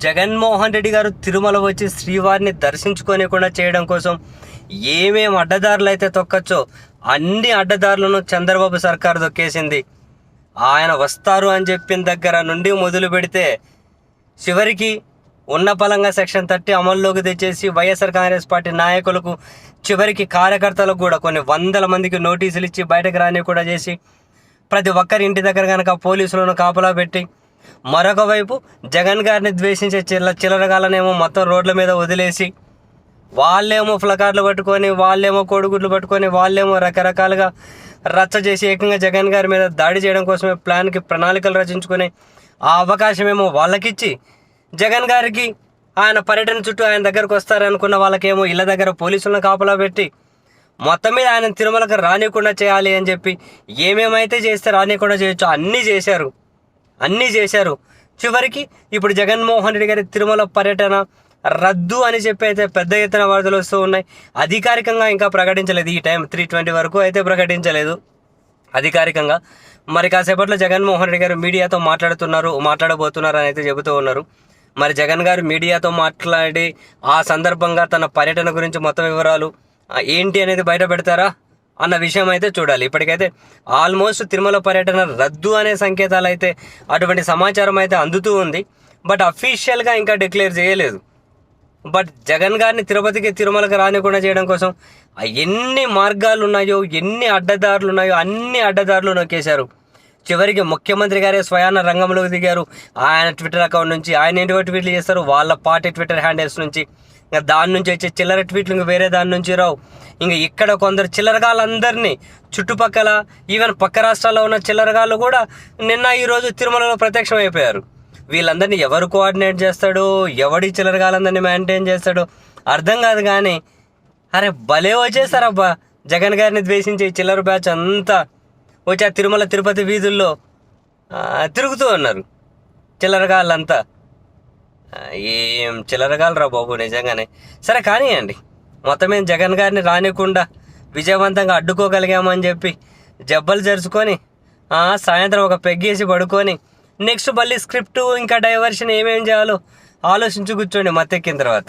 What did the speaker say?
జగన్మోహన్ రెడ్డి గారు తిరుమల వచ్చి శ్రీవారిని దర్శించుకోనికుండా చేయడం కోసం ఏమేం అడ్డదారులు అయితే తొక్కచ్చో అన్ని అడ్డదారులను చంద్రబాబు సర్కారు దొక్కేసింది ఆయన వస్తారు అని చెప్పిన దగ్గర నుండి మొదలు పెడితే చివరికి ఉన్న పలంగా సెక్షన్ థర్టీ అమల్లోకి తెచ్చేసి వైఎస్ఆర్ కాంగ్రెస్ పార్టీ నాయకులకు చివరికి కార్యకర్తలకు కూడా కొన్ని వందల మందికి నోటీసులు ఇచ్చి బయటకు రాని కూడా చేసి ప్రతి ఒక్కరి ఇంటి దగ్గర కనుక పోలీసులను కాపలా పెట్టి మరొక వైపు జగన్ గారిని ద్వేషించే చిల్ల చిల్లరగాలనేమో మొత్తం రోడ్ల మీద వదిలేసి వాళ్ళేమో ఫ్లకార్లు పట్టుకొని వాళ్ళేమో కోడిగుడ్లు పట్టుకొని వాళ్ళేమో రకరకాలుగా రచ్చ చేసి ఏకంగా జగన్ గారి మీద దాడి చేయడం కోసమే ప్లాన్కి ప్రణాళికలు రచించుకొని ఆ అవకాశమేమో వాళ్ళకిచ్చి జగన్ గారికి ఆయన పర్యటన చుట్టూ ఆయన దగ్గరకు వస్తారనుకున్న వాళ్ళకేమో ఇళ్ళ దగ్గర పోలీసులను కాపలా పెట్టి మొత్తం మీద ఆయన తిరుమలకు రానియకుండా చేయాలి అని చెప్పి ఏమేమైతే చేస్తే రానియకుండా చేయొచ్చో అన్నీ చేశారు. అన్నీ చేశారు. చివరికి ఇప్పుడు జగన్మోహన్ రెడ్డి గారి తిరుమల పర్యటన రద్దు అని చెప్పి అయితే పెద్ద ఎత్తున వార్తలు వస్తూ ఉన్నాయి. అధికారికంగా ఇంకా ప్రకటించలేదు. ఈ టైం త్రీ ట్వంటీ వరకు అయితే ప్రకటించలేదు. అధికారికంగా మరి కాసేపట్లో జగన్మోహన్ రెడ్డి గారు మీడియాతో మాట్లాడుతున్నారు మాట్లాడబోతున్నారు అని అయితే చెబుతూ ఉన్నారు. మరి జగన్ గారు మీడియాతో మాట్లాడి ఆ సందర్భంగా తన పర్యటన గురించి మొత్తం వివరాలు ఏంటి అనేది బయట పెడతారా? అన్న విషయం అయితే చూడాలి. ఇప్పటికైతే ఆల్మోస్ట్ తిరుమల పర్యటన రద్దు అనే సంకేతాలు అయితే అటువంటి సమాచారం అయితే అందుతూ ఉంది. బట్ అఫీషియల్గా ఇంకా డిక్లేర్ చేయలేదు. బట్ జగన్ గారిని తిరుపతికి తిరుమలకి రానికుండా చేయడం కోసం ఎన్ని మార్గాలు ఉన్నాయో ఎన్ని అడ్డదారులు ఉన్నాయో అన్ని అడ్డదారులు నొక్కేశారు. చివరికి ముఖ్యమంత్రి గారే స్వయాన రంగంలోకి దిగారు. ఆయన ట్విట్టర్ అకౌంట్ నుంచి ఆయన ఏంటివో ట్వీట్లు చేస్తారు? వాళ్ళ పార్టీ ట్విట్టర్ హ్యాండిల్స్ నుంచి. ఇంకా దాని నుంచి వచ్చే చిల్లర ట్వీట్లు ఇంకా వేరే దాని నుంచి రావు. ఇంకా ఇక్కడ కొందరు చిల్లరగాళ్ళందరినీ చుట్టుపక్కల ఈవెన్ పక్క రాష్ట్రాల్లో ఉన్న చిల్లరగాళ్ళు కూడా నిన్న ఈరోజు తిరుమలలో ప్రత్యక్షం అయిపోయారు. వీళ్ళందరినీ ఎవరు కోఆర్డినేట్ చేస్తాడు? ఎవడి చిల్లరగాళ్ళందరినీ మెయింటైన్ చేస్తాడు? అర్థం కాదు కానీ అరే భలే వచ్చేసారబ్బా. జగన్ గారిని ద్వేషించే చిల్లర బ్యాచ్ అంతా వచ్చి ఆ తిరుమల తిరుపతి వీధుల్లో తిరుగుతూ ఉన్నారు. చిల్లరగాళ్ళంతా. ఏం చిల్లరగాలరా బాబు నిజంగానే. సరే కానివ్వండి మొత్తం మేము జగన్ గారిని రానికుండా విజయవంతంగా అడ్డుకోగలిగామని చెప్పి జబ్బలు జరుచుకొని సాయంత్రం ఒక పెగ్గేసి పడుకొని నెక్స్ట్ మళ్ళీ స్క్రిప్ట్ ఇంకా డైవర్షన్ ఏమేం చేయాలో ఆలోచించి కూర్చోండి మత్తెక్కిన తర్వాత.